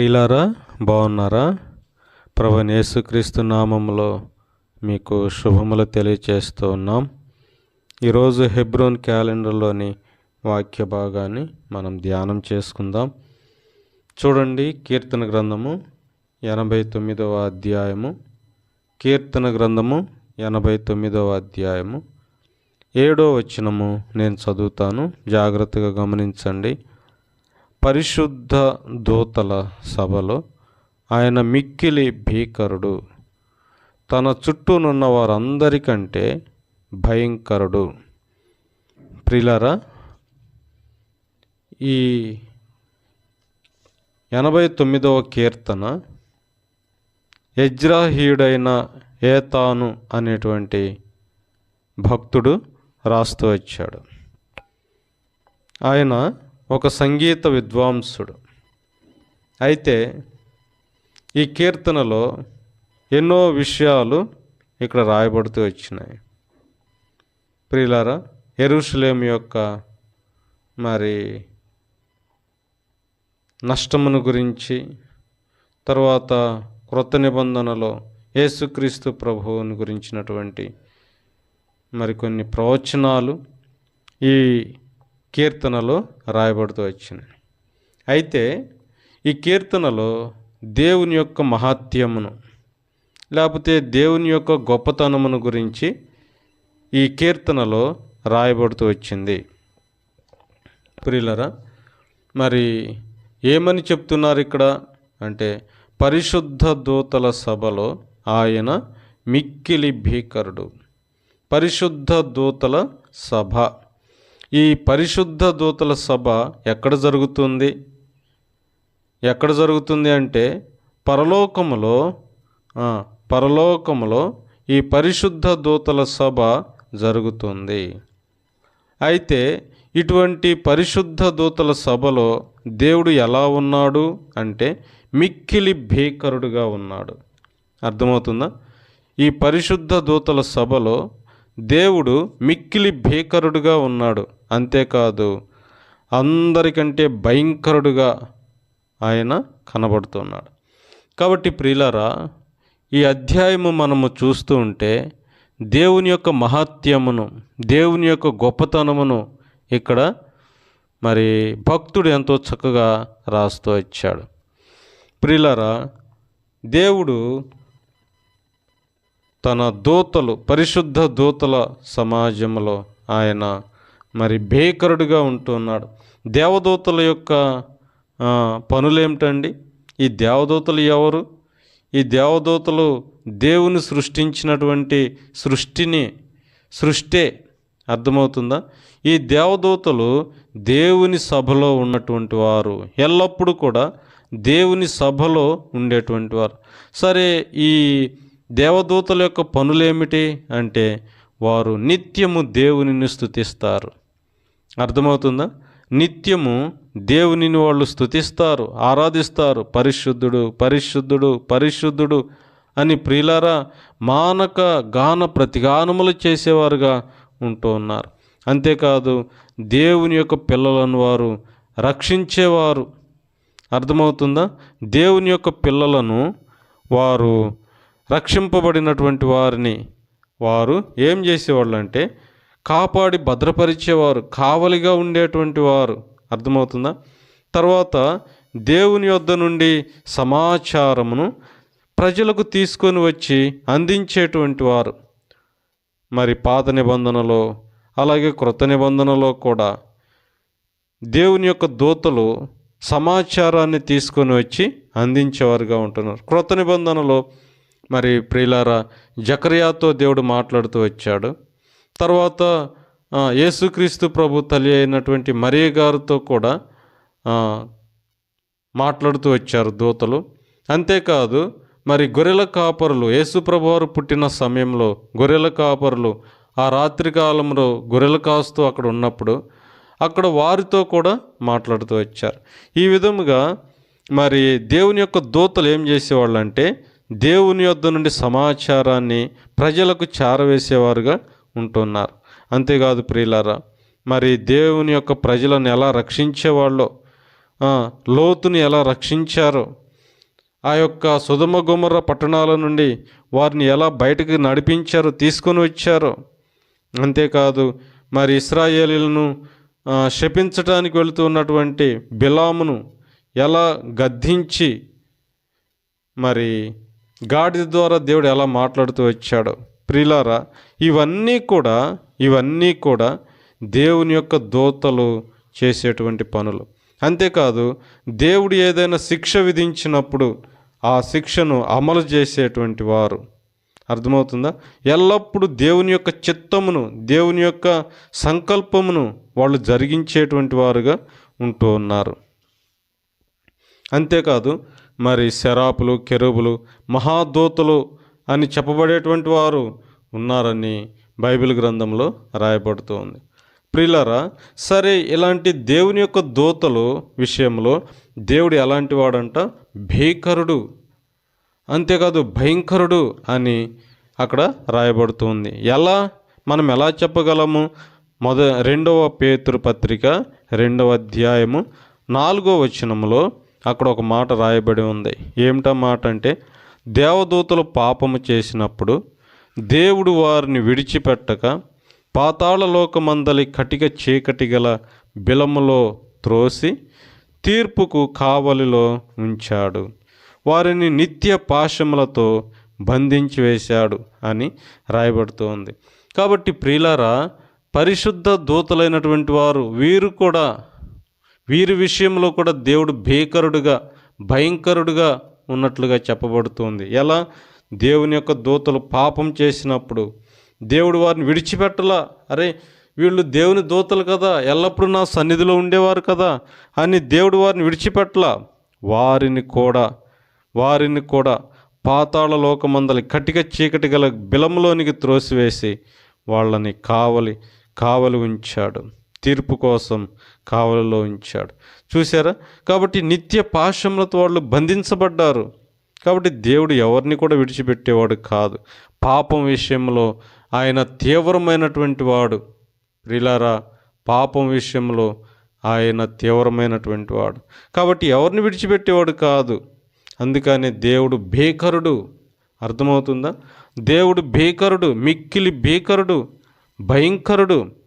ప్రియులారా బాగున్నారా? ప్రభు యేసుక్రీస్తు నామంలో మీకు శుభములు తెలియచేస్తూ ఉన్నాం. ఈరోజు హెబ్రోన్ క్యాలెండర్లోని వాక్య భాగాన్ని మనం ధ్యానం చేసుకుందాం. చూడండి కీర్తన గ్రంథము ఎనభై తొమ్మిదవ అధ్యాయము. కీర్తన గ్రంథము ఎనభై తొమ్మిదవ అధ్యాయము. ఏడో వచనము నేను చదువుతాను. జాగ్రత్తగా గమనించండి. పరిశుద్ధ దూతల సభలో ఆయన మిక్కిలి భీకరుడు. తన చుట్టూనున్న వారందరికంటే భయంకరుడు. ప్రిలరా ఈ ఎనభై తొమ్మిదవ కీర్తన యజ్రాహీయుడైన ఏతాను అనేటువంటి భక్తుడు రాస్తూ వచ్చాడు. ఆయన ఒక సంగీత విద్వాంసుడు. అయితే ఈ కీర్తనలో ఎన్నో విషయాలు ఇక్కడ రాయబడుతూ వచ్చినాయి. ప్రియులారా ఎరుషులేం యొక్క మరి నష్టమును గురించి తర్వాత క్రొత్త నిబంధనలో యేసుక్రీస్తు ప్రభువుని గురించినటువంటి మరికొన్ని ప్రవచనాలు ఈ కీర్తనలో రాయబడుతూ వచ్చింది. అయితే ఈ కీర్తనలో దేవుని యొక్క మహాత్యమును లేకపోతే దేవుని యొక్క గొప్పతనమును గురించి ఈ కీర్తనలో రాయబడుతూ వచ్చింది. ప్రియులరా మరి ఏమని చెప్తున్నారు ఇక్కడ? అంటే పరిశుద్ధ దూతల సభలో ఆయన మిక్కిలి భీకరుడు. పరిశుద్ధ దూతల సభ. ఈ పరిశుద్ధ దూతల సభ ఎక్కడ జరుగుతుంది? ఎక్కడ జరుగుతుంది అంటే పరలోకములో పరలోకములో ఈ పరిశుద్ధ దూతల సభ జరుగుతుంది. అయితే ఇటువంటి పరిశుద్ధ దూతల సభలో దేవుడు ఎలా ఉన్నాడు అంటే మిక్కిలి భీకరుడుగా ఉన్నాడు. అర్థమవుతుందా? ఈ పరిశుద్ధ దూతల సభలో దేవుడు మిక్కిలి భీకరుడుగా ఉన్నాడు. అంతేకాదు అందరికంటే భయంకరుడుగా ఆయన కనబడుతున్నాడు. కాబట్టి ప్రియులారా ఈ అధ్యాయము మనము చూస్తూ ఉంటే దేవుని యొక్క మహాత్యమును దేవుని యొక్క గొప్పతనమును ఇక్కడ మరి భక్తుడు ఎంతో చక్కగా రాస్తూ వచ్చాడు. ప్రిలరా దేవుడు తన దూతలు పరిశుద్ధ దూతల సమాజంలో ఆయన మరి భీకరుడుగా ఉంటున్నాడు. దేవదూతల యొక్క పనులేమిటండి? ఈ దేవదూతలు ఎవరు? ఈ దేవదూతలు దేవుని సృష్టించినటువంటి సృష్టిని సృష్టే. అర్థమవుతుందా? ఈ దేవదూతలు దేవుని సభలో ఉన్నటువంటి వారు. ఎల్లప్పుడూ కూడా దేవుని సభలో ఉండేటువంటి వారు. సరే ఈ దేవదూతల యొక్క పనులేమిటి? అంటే వారు నిత్యము దేవునిని స్తుతిస్తారు అర్థమవుతుందా? నిత్యము దేవునిని వాళ్ళు స్తుతిస్తారు ఆరాధిస్తారు. పరిశుద్ధుడు పరిశుద్ధుడు పరిశుద్ధుడు అని ప్రియులారా మానక గాన ప్రతిగానములు చేసేవారుగా ఉంటూ ఉన్నారు. అంతేకాదు దేవుని యొక్క పిల్లలను వారు రక్షించేవారు. అర్థమవుతుందా? దేవుని యొక్క పిల్లలను వారు రక్షింపబడినటువంటి వారిని వారు ఏం చేసేవాళ్ళు అంటే కాపాడి భద్రపరిచేవారు కావలిగా ఉండేటువంటి వారు. అర్థమవుతుందా? తర్వాత దేవుని యొద్ద నుండి సమాచారమును ప్రజలకు తీసుకొని వచ్చి అందించేటువంటి వారు. మరి పాత నిబంధనలో అలాగే క్రొత్త నిబంధనలో కూడా దేవుని యొక్క దూతలు సమాచారాన్ని తీసుకొని వచ్చి అందించేవారుగా ఉంటున్నారు. క్రొత్త నిబంధనలో మరి ప్రియులారా జకర్యాతో దేవుడు మాట్లాడుతూ వచ్చాడు. తర్వాత యేసుక్రీస్తు ప్రభు తల్లి అయినటువంటి మరియ గారితో కూడా మాట్లాడుతూ వచ్చారు దూతలు. అంతేకాదు మరి గొర్రెల కాపరులు యేసుప్రభువారు పుట్టిన సమయంలో గొర్రెల కాపరులు ఆ రాత్రి కాలంలో గొర్రెలు కాస్తూ అక్కడ ఉన్నప్పుడు అక్కడ వారితో కూడా మాట్లాడుతూ వచ్చారు. ఈ విధముగా మరి దేవుని యొక్క దూతలు ఏం చేసేవాళ్ళు అంటే దేవుని యొద్ద నుండి సమాచారాన్ని ప్రజలకు చేరవేసేవారుగా ఉంటున్నారు. అంతేకాదు ప్రియులారా మరి దేవుని యొక్క ప్రజలను ఎలా రక్షించేవాళ్ళో? లోతుని ఎలా రక్షించారో? ఆ యొక్క సుధమ గుమర పట్టణాల నుండి వారిని ఎలా బయటకు నడిపించారో తీసుకొని వచ్చారో? అంతేకాదు మరి ఇస్రాయేలీలను ఆ, వెళుతూ వెళుతున్నటువంటి బిలామును ఎలా గద్దించి మరి గాడిద ద్వారా దేవుడు ఎలా మాట్లాడుతూ వచ్చాడో? ప్రిలారా ఇవన్నీ కూడా ఇవన్నీ కూడా దేవుని యొక్క దోతలు చేసేటువంటి పనులు. అంతేకాదు దేవుడు ఏదైనా శిక్ష విధించినప్పుడు ఆ శిక్షను అమలు చేసేటువంటి వారు. అర్థమవుతుందా? ఎల్లప్పుడూ దేవుని యొక్క చిత్తమును దేవుని యొక్క సంకల్పమును వాళ్ళు జరిగించేటువంటి వారుగా ఉంటూ ఉన్నారు. అంతేకాదు మరి శరాపులు కెరుబులు మహాదూతలు అని చెప్పబడేటువంటి వారు ఉన్నారని బైబిల్ గ్రంథంలో రాయబడుతోంది ప్రిలరా సరే ఇలాంటి దేవుని యొక్క దూతలు విషయంలో దేవుడు ఎలాంటి వాడంట? భీకరుడు. అంతేకాదు భయంకరుడు అని అక్కడ రాయబడుతుంది. ఎలా? మనం ఎలా చెప్పగలము? మొద రెండవ పేతురు పత్రిక రెండవ అధ్యాయము నాలుగో వచనంలో అక్కడ ఒక మాట రాయబడి ఉంది. ఏమిటా మాట అంటే దేవదూతలు పాపము చేసినప్పుడు దేవుడు వారిని విడిచిపెట్టక పాతాళలోకమందలి కటిక చీకటి గల బిలములో త్రోసి తీర్పుకు కావలిలో ఉంచాడు. వారిని నిత్య పాశములతో బంధించి వేశాడు అని రాయబడుతోంది. కాబట్టి ప్రియులారా పరిశుద్ధ దూతలైనటువంటి వారు వీరు కూడా వీరి విషయంలో కూడా దేవుడు భీకరుడుగా భయంకరుడుగా ఉన్నట్లుగా చెప్పబడుతుంది. ఎలా? దేవుని యొక్క దూతలు పాపం చేసినప్పుడు. దేవుడు వారిని విడిచిపెట్టలా? అరే వీళ్ళు దేవుని దూతలు కదా ఎల్లప్పుడూ నా సన్నిధిలో ఉండేవారు కదా అని దేవుడు వారిని విడిచిపెట్టలా? వారిని కూడా వారిని కూడా పాతాళ లోకమందలి కటిక చీకటి గల బిలంలోనికి త్రోసివేసి వాళ్ళని కావలి కావలి ఉంచాడు. తీర్పు కోసం కావలలో ఉంచాడు. చూసారా కాబట్టి నిత్య పాశములతో వాళ్ళు బంధించబడ్డారు. కాబట్టి దేవుడు ఎవరిని కూడా విడిచిపెట్టేవాడు కాదు. పాపం విషయంలో ఆయన తీవ్రమైనటువంటి వాడు. ప్రిలారా పాపం విషయంలో ఆయన తీవ్రమైనటువంటి వాడు. కాబట్టి ఎవరిని విడిచిపెట్టేవాడు కాదు. అందుకనే దేవుడు భీకరుడు. అర్థమవుతుందా? దేవుడు భీకరుడు మిక్కిలి భీకరుడు భయంకరుడు.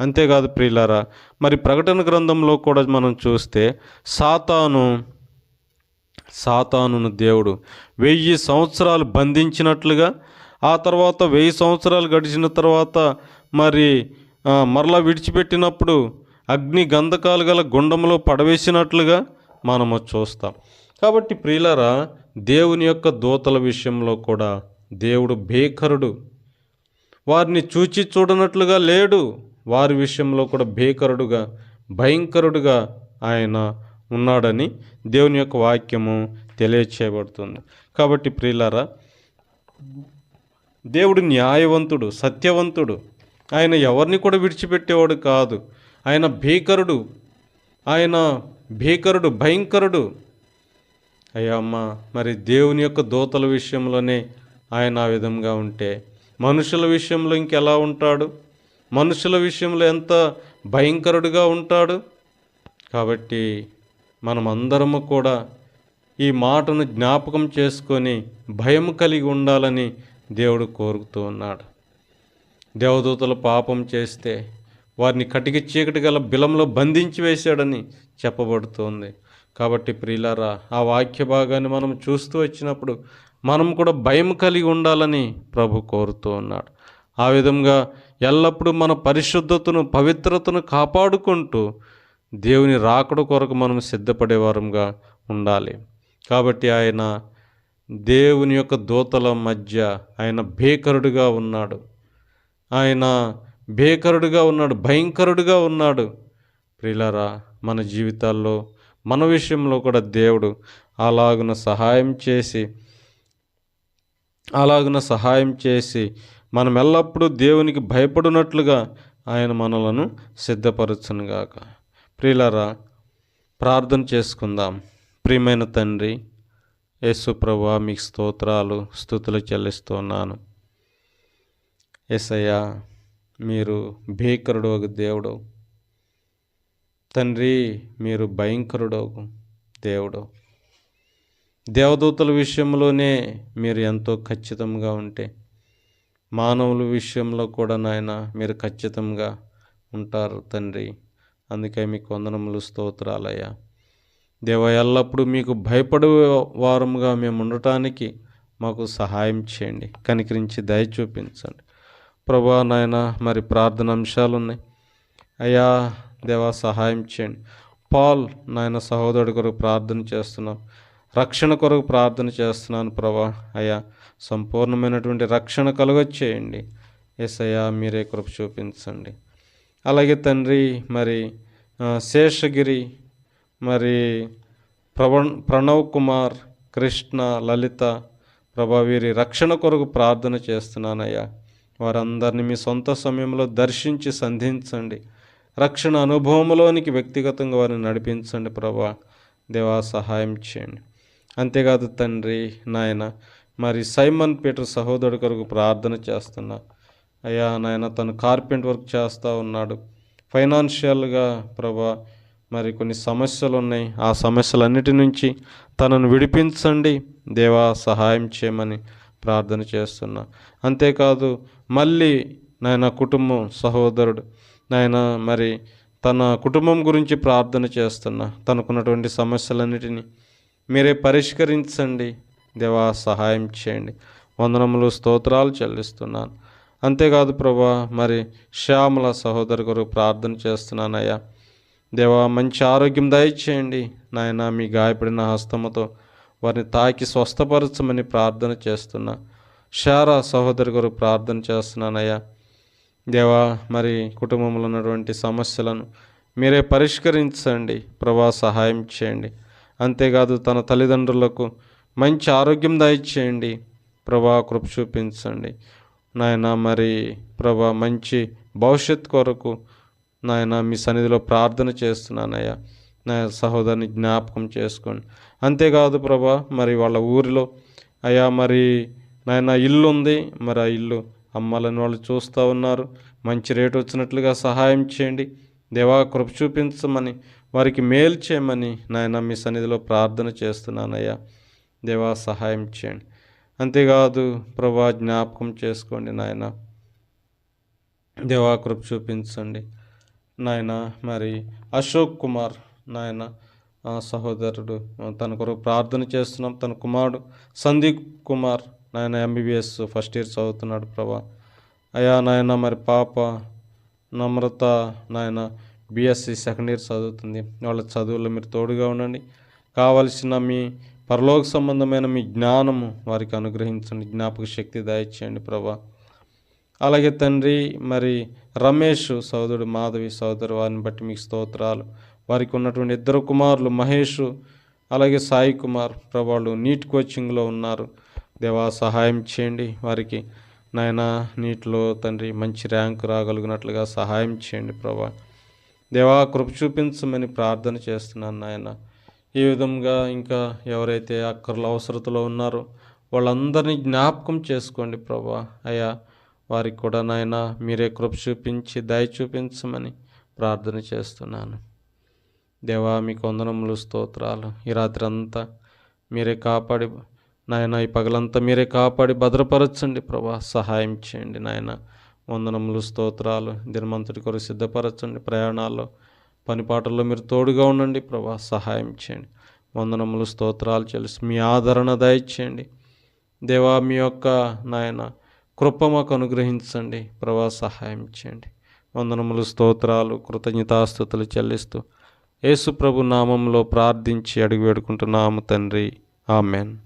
అంతేకాదు ప్రియులారా మరి ప్రకటన గ్రంథంలో కూడా మనం చూస్తే సాతాను సాతానును దేవుడు వెయ్యి సంవత్సరాలు బంధించినట్లుగా ఆ తర్వాత వెయ్యి సంవత్సరాలు గడిచిన తర్వాత మరి మరలా విడిచిపెట్టినప్పుడు అగ్ని గంధకాలు గల గుండంలో పడవేసినట్లుగా మనము చూస్తాం. కాబట్టి ప్రియులరా దేవుని యొక్క దూతల విషయంలో కూడా దేవుడు భీకరుడు. వారిని చూచి చూడనట్లుగా లేడు. వారి విషయంలో కూడా భీకరుడుగా భయంకరుడుగా ఆయన ఉన్నాడని దేవుని యొక్క వాక్యము తెలియచేయబడుతుంది. కాబట్టి ప్రియులారా దేవుడు న్యాయవంతుడు సత్యవంతుడు. ఆయన ఎవరిని కూడా విడిచిపెట్టేవాడు కాదు. ఆయన భీకరుడు. ఆయన భీకరుడు భయంకరుడు. అయ్యా మరి దేవుని యొక్క దూతల విషయంలోనే ఆయన ఆ విధంగా ఉంటే మనుషుల విషయంలో ఇంకెలా ఉంటాడు? మనుషుల విషయంలో ఎంత భయంకరుడుగా ఉంటాడు? కాబట్టి మనమందరము కూడా ఈ మాటను జ్ఞాపకం చేసుకొని భయం కలిగి ఉండాలని దేవుడు కోరుతూ ఉన్నాడు. దేవదూతలు పాపం చేస్తే వారిని కటిక చీకటి గల బిలంలో బంధించి వేశాడని చెప్పబడుతోంది. కాబట్టి ప్రియులారా ఆ వాక్య భాగాన్ని మనం చూస్తూ వచ్చినప్పుడు మనం కూడా భయం కలిగి ఉండాలని ప్రభు కోరుతూ ఉన్నాడు. ఆ విధంగా ఎల్లప్పుడూ మన పరిశుద్ధతను పవిత్రతను కాపాడుకుంటూ దేవుని రాకడ కొరకు మనం సిద్ధపడేవారంగా ఉండాలి. కాబట్టి ఆయన దేవుని యొక్క దూతల మధ్య ఆయన భీకరుడుగా ఉన్నాడు. ఆయన భీకరుడుగా ఉన్నాడు భయంకరుడుగా ఉన్నాడు. ప్రిలరా మన జీవితాల్లో మన విషయంలో కూడా దేవుడు అలాగున సహాయం చేసి అలాగున సహాయం చేసి మనం ఎల్లప్పుడూ దేవునికి భయపడినట్లుగా ఆయన మనలను సిద్ధపరచునుగాక. ప్రియులరా ప్రార్థన చేసుకుందాం. ప్రియమైన తండ్రి యేసు ప్రభా మీకు స్తోత్రాలు స్థుతులు చెల్లిస్తున్నాను. ఎసయ్యా మీరు భీకరుడు ఒక దేవుడు. తండ్రి మీరు భయంకరుడు ఒక దేవుడు. దేవదూతల విషయంలోనే మీరు ఎంతో ఖచ్చితంగా ఉంటే మానవుల విషయంలో కూడా నాయన మీరు ఖచ్చితంగా ఉంటారు తండ్రి. అందుకే మీకు వందనములు స్తోత్రాలయ్యా. దేవ ఎల్లప్పుడూ మీకు భయపడే వారముగా మేము ఉండటానికి మాకు సహాయం చేయండి. కనికరించి దయ చూపించండి. ప్రభా నాయన మరి ప్రార్థన అంశాలు ఉన్నాయి. అయ్యా దేవా సహాయం చేయండి. పాల్ నాయన సహోదరుడి కొరకు ప్రార్థన చేస్తున్నాం. రక్షణ కొరకు ప్రార్థన చేస్తున్నాను ప్రభా. అయ్యా సంపూర్ణమైనటువంటి రక్షణ కలుగొచ్చేయండి ఎస్ అయ్యా మీరే కృప చూపించండి. అలాగే తండ్రి మరి శేషగిరి మరి ప్రవణ్ ప్రణవ్ కుమార్ కృష్ణ లలిత ప్రభా వీరి రక్షణ కొరకు ప్రార్థన చేస్తున్నానయ్యా. వారందరినీ మీ సొంత సమయంలో దర్శించి సంధించండి. రక్షణ అనుభవంలోనికి వ్యక్తిగతంగా వారిని నడిపించండి ప్రభా. దేవా సహాయం చేయండి. అంతేకాదు తండ్రి నాయన మరి సైమన్ పీటర్ సహోదరుడు కొరకు ప్రార్థన చేస్తున్నా అయ్యా నాయన తను కార్పెంట్ వర్క్ చేస్తూ ఉన్నాడు. ఫైనాన్షియల్గా ప్రభా మరి కొన్ని సమస్యలు ఉన్నాయి. ఆ సమస్యలన్నిటి నుంచి తనను విడిపించండి. దేవా సహాయం చేయమని ప్రార్థన చేస్తున్నా. అంతేకాదు మళ్ళీ నాయన కుటుంబం సహోదరుడు నాయన మరి తన కుటుంబం గురించి ప్రార్థన చేస్తున్నా. తనకున్నటువంటి సమస్యలన్నిటినీ మీరే పరిష్కరించండి. దేవా సహాయం చేయండి. వందనములు స్తోత్రాలు చెల్లిస్తున్నాను. అంతేకాదు ప్రభా మరి శ్యామల సహోదరు కొరకు ప్రార్థన చేస్తున్నానయ్యా. దేవా మంచి ఆరోగ్యం దయచేయండి. నాయన మీ గాయపడిన హస్తముతో వారిని తాకి స్వస్థపరచమని ప్రార్థన చేస్తున్నా. శారా సహోదరి కొరకు ప్రార్థన చేస్తున్నానయ్యా. దేవా మరి కుటుంబంలో ఉన్నటువంటి సమస్యలను మీరే పరిష్కరించండి. ప్రభా సహాయం చేయండి. అంతేకాదు తన తల్లిదండ్రులకు మంచి ఆరోగ్యం దయచేయండి. ప్రభా కృప చూపించండి. నాయన మరి ప్రభా మంచి భవిష్యత్ కొరకు నాయన మీ సన్నిధిలో ప్రార్థన చేస్తున్నానయ్యా. నా సహోదరిని జ్ఞాపకం చేసుకోండి. అంతేకాదు ప్రభా మరి వాళ్ళ ఊరిలో అయ్యా మరి నాయన ఇల్లు ఉంది. మరి ఆ ఇల్లు అమ్మాలని వాళ్ళు చూస్తూ ఉన్నారు. మంచి రేటు వచ్చినట్లుగా సహాయం చేయండి. దేవా కృప చూపించమని వారికి మేలు చేయమని నాయన మీ సన్నిధిలో ప్రార్థన చేస్తున్నానయ్యా. దేవా సహాయం చేయండి. అంతేకాదు ప్రభా జ్ఞాపకం చేసుకోండి నాయన. దేవా కృప చూపించండి. నాయన మరి అశోక్ కుమార్ నాయన సహోదరుడు తన కొరకు ప్రార్థన చేస్తున్నాం. తన కుమారుడు సందీప్ కుమార్ నాయన ఎంబీబీఎస్ ఫస్ట్ ఇయర్ చదువుతున్నాడు ప్రభా. అయా నాయన మరి పాప నమ్రత నాయన బీఎస్సీ సెకండ్ ఇయర్ చదువుతుంది. వాళ్ళ చదువుల్లో మీరు తోడుగా ఉండండి. కావలసిన మీ పరలోక సంబంధమైన మీ జ్ఞానము వారికి అనుగ్రహించండి జ్ఞాపక శక్తి దయచేయండి ప్రభా. అలాగే తండ్రి మరి రమేష్ సోదరుడు మాధవి సోదరు వారిని బట్టి మీకు స్తోత్రాలు. వారికి ఉన్నటువంటి ఇద్దరు కుమారులు మహేష్ అలాగే సాయి కుమార్ ప్రభావాలు నీట్ కోచింగ్లో ఉన్నారు. దేవా సహాయం చేయండి వారికి. నాయన నీటిలో తండ్రి మంచి ర్యాంక్ రాగలిగినట్లుగా సహాయం చేయండి ప్రభా. దేవా కృప చూపించమని ప్రార్థన చేస్తున్నాను నాయన. ఈ విధంగా ఇంకా ఎవరైతే అక్కర్ల అవసరతలో ఉన్నారో వాళ్ళందరినీ జ్ఞాపకం చేసుకోండి ప్రభా. అయ్యా వారికి కూడా నాయన మీరే కృప చూపించి దయ చూపించమని ప్రార్థన చేస్తున్నాను. దేవా మీకు వందనములు స్తోత్రాలు. ఈ రాత్రి అంతా మీరే కాపాడి నాయన ఈ పగలంతా మీరే కాపాడి భద్రపరచండి ప్రభా. సహాయం చేయండి నాయన. వందనములు స్తోత్రాలు. దినమంతుడి కొరకు సిద్ధపరచండి ప్రయాణాల్లో. పనిపాటల్లో మీరు తోడుగా ఉండండి. ప్రభా సహాయం చేయండి. వందనములు స్తోత్రాలు చెల్లిసి మీ ఆదరణ దయచేయండి. దేవా మీ యొక్క నాయన కృప మాకు అనుగ్రహించండి. ప్రభా సహాయం చేయండి. వందనములు స్తోత్రాలు కృతజ్ఞతాస్థుతులు చెల్లిస్తూ యేసు ప్రభు నామంలో ప్రార్థించి అడిగి వేడుకుంటున్నాము తండ్రి. ఆమెన్.